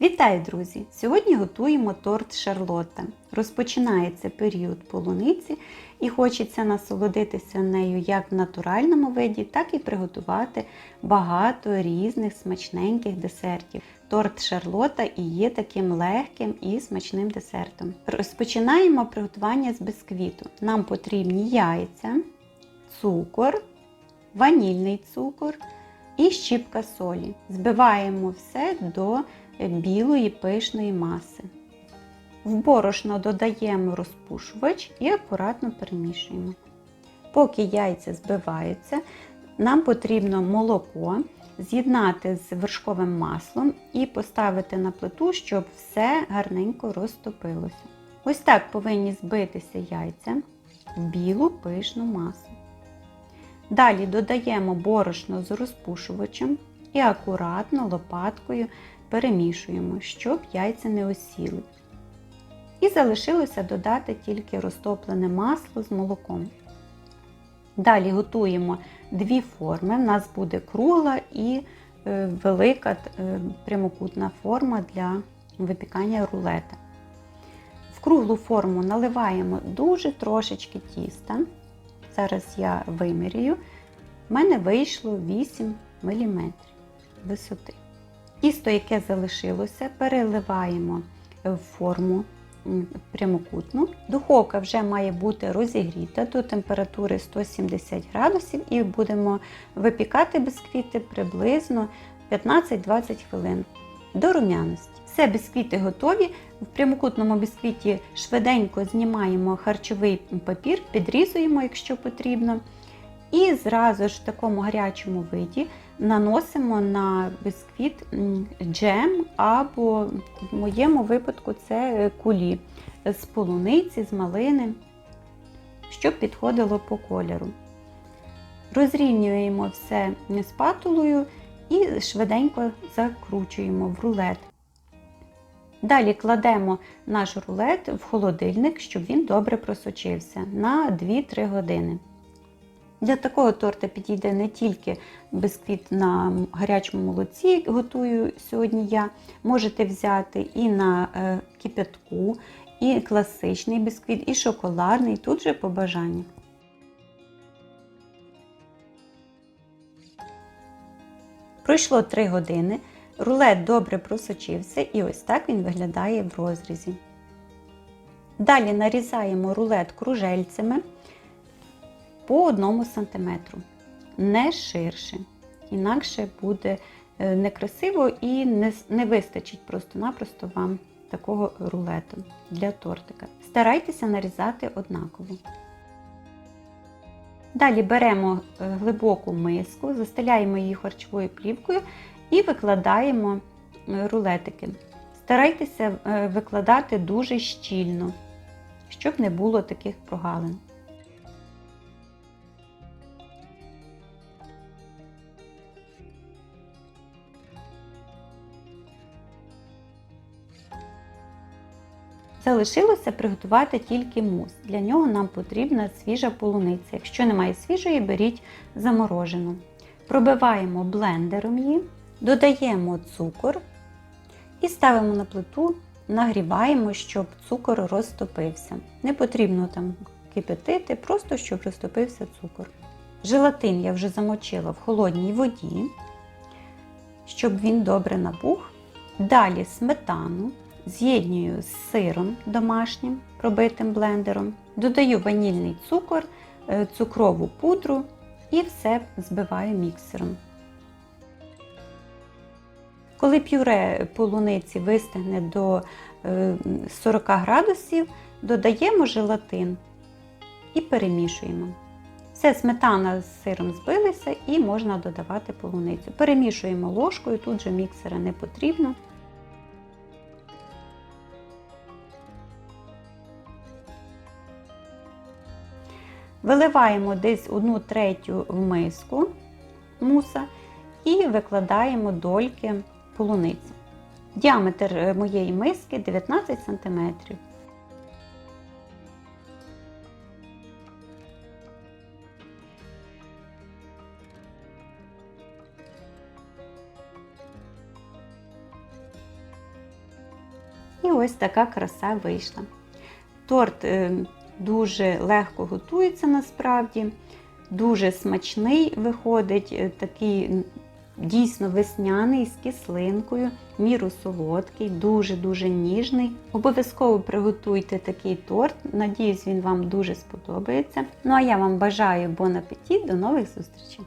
Вітаю, друзі! Сьогодні готуємо торт Шарлотта. Розпочинається період полуниці і хочеться насолодитися нею як в натуральному виді, так і приготувати багато різних смачненьких десертів. Торт Шарлотта і є таким легким і смачним десертом. Розпочинаємо приготування з бісквіту. Нам потрібні яйця, цукор, ванільний цукор і щіпка солі. Збиваємо все до білої пишної маси. В борошно додаємо розпушувач і акуратно перемішуємо. Поки яйця збиваються, нам потрібно молоко з'єднати з вершковим маслом і поставити на плиту, щоб все гарненько розтопилося. Ось так повинні збитися яйця в білу пишну масу. Далі додаємо борошно з розпушувачем і акуратно лопаткою перемішуємо, щоб яйця не осіли. І залишилося додати тільки розтоплене масло з молоком. Далі готуємо дві форми. У нас буде кругла і е, велика е, прямокутна форма для випікання рулета. В круглу форму наливаємо дуже трошечки тіста. Зараз я вимірюю. У мене вийшло 8 мм висоти. Тісто, яке залишилося, переливаємо в форму прямокутну. Духовка вже має бути розігріта до температури 170 градусів і будемо випікати бісквіти приблизно 15-20 хвилин до рум'яності. Все, бісквіти готові. В прямокутному бісквіті швиденько знімаємо харчовий папір, підрізуємо, якщо потрібно. І зразу ж в такому гарячому виді наносимо на бісквіт джем, або в моєму випадку це кулі з полуниці, з малини, щоб підходило по кольору. Розрівнюємо все спатулою і швиденько закручуємо в рулет. Далі кладемо наш рулет в холодильник, щоб він добре просочився на 2-3 години. Для такого торта підійде не тільки бисквіт на гарячому молоці, готую сьогодні я. Можете взяти і на е, кипятку, і класичний бісквіт, і шоколадний, тут же по бажанню. Пройшло 3 години, рулет добре просочився і ось так він виглядає в розрізі. Далі нарізаємо рулет кружельцями по 1 см, не ширше. Інакше буде е, некрасиво і не, не вистачить просто-напросто вам такого рулету для тортика. Старайтеся нарізати однаково. Далі беремо е, глибоку миску, застеляємо її харчовою плівкою і викладаємо е, рулетики. Старайтеся викладати дуже щільно, щоб не було таких прогалин. Залишилося приготувати тільки мус. Для нього нам потрібна свіжа полуниця. Якщо немає свіжої, беріть заморожену. Пробиваємо блендером її, додаємо цукор і ставимо на плиту, нагріваємо, щоб цукор розтопився. Не потрібно там кипятити, просто щоб розтопився цукор. Желатин я вже замочила в холодній воді, щоб він добре набух. Далі сметану з'єднюю з сиром домашнім пробитим блендером, додаю ванільний цукор, е, цукрову пудру і все збиваю міксером. Коли пюре полуниці вистигне до 40 е, градусів, додаємо желатин і перемішуємо. Все, сметана з сиром збилися і можна додавати полуницю. Перемішуємо ложкою, тут же міксера не потрібно. Виливаємо десь 1 третю в миску муса і викладаємо дольки полуниці. Діаметр е, моєї миски 19 см. І ось така краса вийшла. Торт е, дуже легко готується насправді, дуже смачний виходить, е, такий дійсно весняний з кислинкою, міру солодкий, дуже-дуже ніжний. Обов'язково приготуйте такий торт. Надіюсь, він вам дуже сподобається. Ну а я вам бажаю бон апетит, до нових зустрічей!